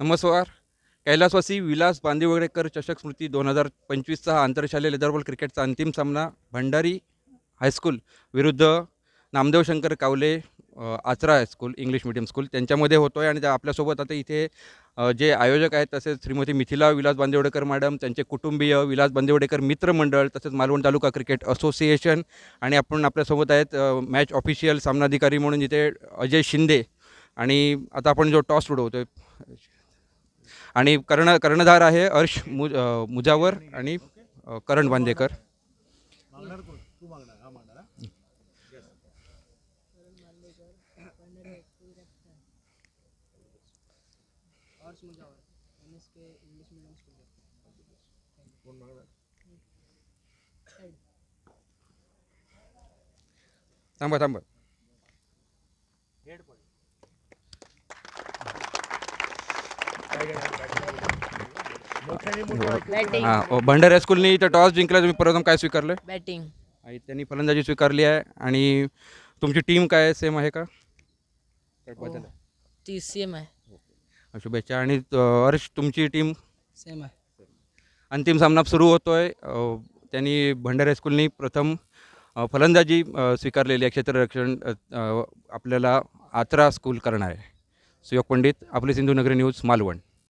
नमस्कार. कैलासवासी विलास बांदिवडेकर चषक स्मृती दोन हजार पंचवीसचा हा आंतरशालेय लेदरबॉल क्रिकेटचा अंतिम सामना भंडारी हायस्कूल विरुद्ध Namdev Shankar Kawale Achara high school English medium school त्यांच्यामध्ये होतो आहे आणि त्या आपल्यासोबत आता इथे जे आयोजक आहेत तसेच श्रीमती मिथिला विलास बांदिवडेकर मॅडम त्यांचे कुटुंबीय विलास बांदिवडेकर मित्रमंडळ तसेच मालवण तालुका क्रिकेट असोसिएशन आणि आपण आपल्यासोबत आहेत मॅच ऑफिशियल सामनाधिकारी म्हणून इथे अजय शिंदे आणि आता आपण जो टॉस उडवतोय आणि कर्ण कर्णधार आहे अर्श मु मुजावर आणि करण बांदेकर थांबा थांबा. बॅटिंग. हां भंडारी हायस्कूलनी इथं टॉस जिंकला तुम्ही प्रथम काय स्वीकारलं बॅटिंग. त्यांनी फलंदाजी स्वीकारली आहे. आणि तुमची टीम काय सेम आहे का? ती सेम आहे. शुभेच्छा. आणि अ, हर्ष तुमची टीम? सेम आहे. अंतिम सामना सुरू होतो आहे त्यांनी भंडारी हायस्कूलनी प्रथम अ, फलंदाजी अ, स्वीकारलेली आहे. क्षेत्ररक्षण अ, अ, आपल्याला आत्रा स्कूल करणार आहे. सुयोग पंडित आपली सिंधुनगरी न्यूज मालवण.